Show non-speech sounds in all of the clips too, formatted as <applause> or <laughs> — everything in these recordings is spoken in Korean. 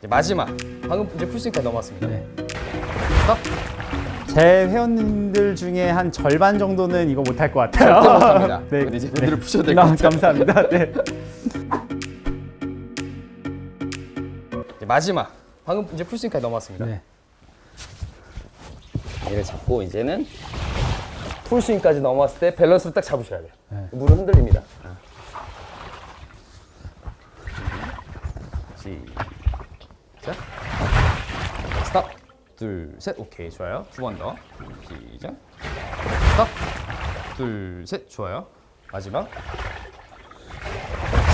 이제 마지막 방금 이제 풀스윙까지 넘어왔습니다. 네. 스톱. 제 회원님들 중에 한 절반 정도는 이거 못할 것 같아요. 절대 못합니다. 근데 이제 밴드를 푸셔도 될것 아, 같아요. 감사합니다. 네. 이제 마지막 방금 이제 풀스윙까지 넘어왔습니다. 네. 얘를 잡고 이제는 풀스윙까지 넘어왔을 때 밸런스를 딱 잡으셔야 돼요. 네. 무릎 흔들립니다. 시작. 스탑. 둘, 셋. 오케이, 좋아요. 두 번 더. 시작. 스탑. 둘, 셋. 좋아요. 마지막.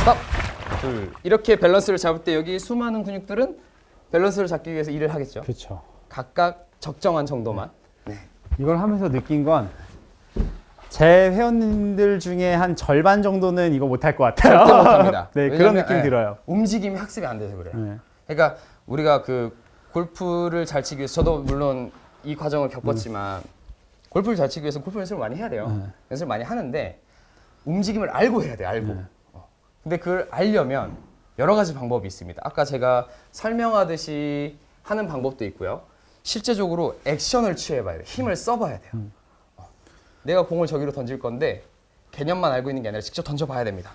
스탑. 둘. 이렇게 밸런스를 잡을 때 여기 수많은 근육들은 밸런스를 잡기 위해서 일을 하겠죠. 그렇죠. 각각 적정한 정도만. 이걸 하면서 느낀 건 제 회원님들 중에 한 절반 정도는 이거 못할 것 같아요. 절대 못합니다. <laughs> 네, 그런 왜냐면, 느낌 예, 들어요. 움직임이 학습이 안 돼서 그래요. 네. 그러니까 우리가 그 골프를 잘 치기 위해서 저도 물론 이 과정을 겪었지만 골프를 잘 치기 위해서 골프 연습을 많이 해야 돼요. 네. 연습을 많이 하는데 움직임을 알고 해야 돼요. 알고. 어. 근데 그걸 알려면 여러 가지 방법이 있습니다. 아까 제가 설명하듯이 하는 방법도 있고요. 실제적으로 액션을 취해봐야 돼요. 힘을 써봐야 돼요. 어. 내가 공을 저기로 던질 건데 개념만 알고 있는 게 아니라 직접 던져봐야 됩니다.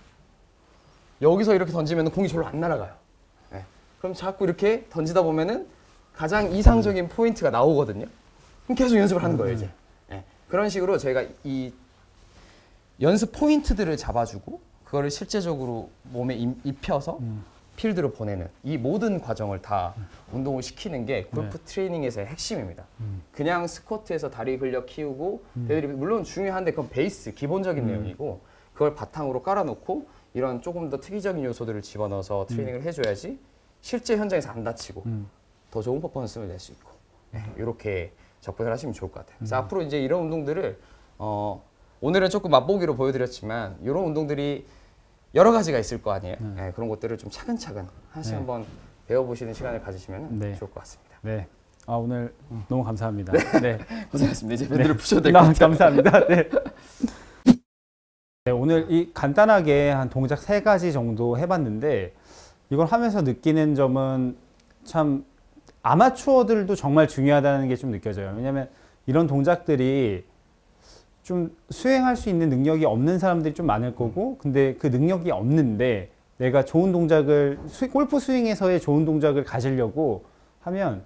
여기서 이렇게 던지면 공이 절로 안 날아가요. 네. 그럼 자꾸 이렇게 던지다 보면은 가장 이상적인 포인트가 나오거든요. 그럼 계속 연습을 하는 거예요, 이제. 네. 그런 식으로 저희가 이 연습 포인트들을 잡아주고 그거를 실제적으로 몸에 임- 입혀서 필드로 보내는 이 모든 과정을 다 운동을 시키는 게 골프 트레이닝에서의 핵심입니다. 그냥 스쿼트에서 다리 근력 키우고 데드리프트 물론 중요한데 그건 베이스 기본적인 내용이고 그걸 바탕으로 깔아놓고 이런 조금 더 특이적인 요소들을 집어넣어서 트레이닝을 해줘야지 실제 현장에서 안 다치고 더 좋은 퍼포먼스를 낼 수 있고 이렇게 접근을 하시면 좋을 것 같아요. 그래서 앞으로 이제 이런 운동들을 어, 오늘은 조금 맛보기로 보여드렸지만 이런 운동들이 여러 가지가 있을 거 아니에요. 네, 그런 것들을 좀 차근차근 하나씩 네. 한번 배워보시는 시간을 가지시면 네. 좋을 것 같습니다. 네. 아, 오늘 너무 감사합니다. 네. <laughs> 고생하셨습니다. 이제 밴드를 푸셔도 될것 아, 같아요. 감사합니다. 네. <laughs> 네, 오늘 이 간단하게 한 동작 세 가지 정도 해봤는데 이걸 하면서 느끼는 점은 참 아마추어들도 정말 중요하다는 게 좀 느껴져요. 왜냐하면 이런 동작들이 좀 수행할 수 있는 능력이 없는 사람들이 좀 많을 거고 근데 그 능력이 없는데 내가 좋은 동작을 스- 골프 스윙에서의 좋은 동작을 가지려고 하면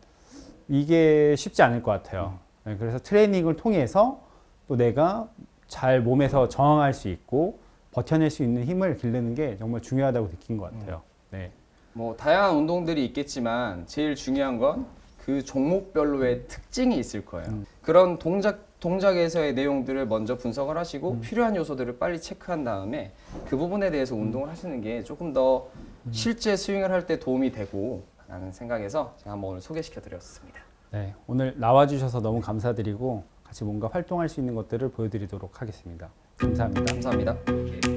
이게 쉽지 않을 것 같아요. 네, 그래서 트레이닝을 통해서 또 내가 잘 몸에서 저항할 수 있고 버텨낼 수 있는 힘을 기르는 게 정말 중요하다고 느낀 것 같아요. 네. 뭐 다양한 운동들이 있겠지만 제일 중요한 건 그 종목별로의 특징이 있을 거예요. 그런 동작 동작에서의 내용들을 먼저 분석을 하시고 필요한 요소들을 빨리 체크한 다음에 그 부분에 대해서 운동을 하시는 게 조금 더 실제 스윙을 할 때 도움이 되고 라는 생각에서 제가 한번 오늘 소개시켜 드렸습니다. 네, 오늘 나와 주셔서 너무 감사드리고 같이 뭔가 활동할 수 있는 것들을 보여드리도록 하겠습니다. 감사합니다. 감사합니다.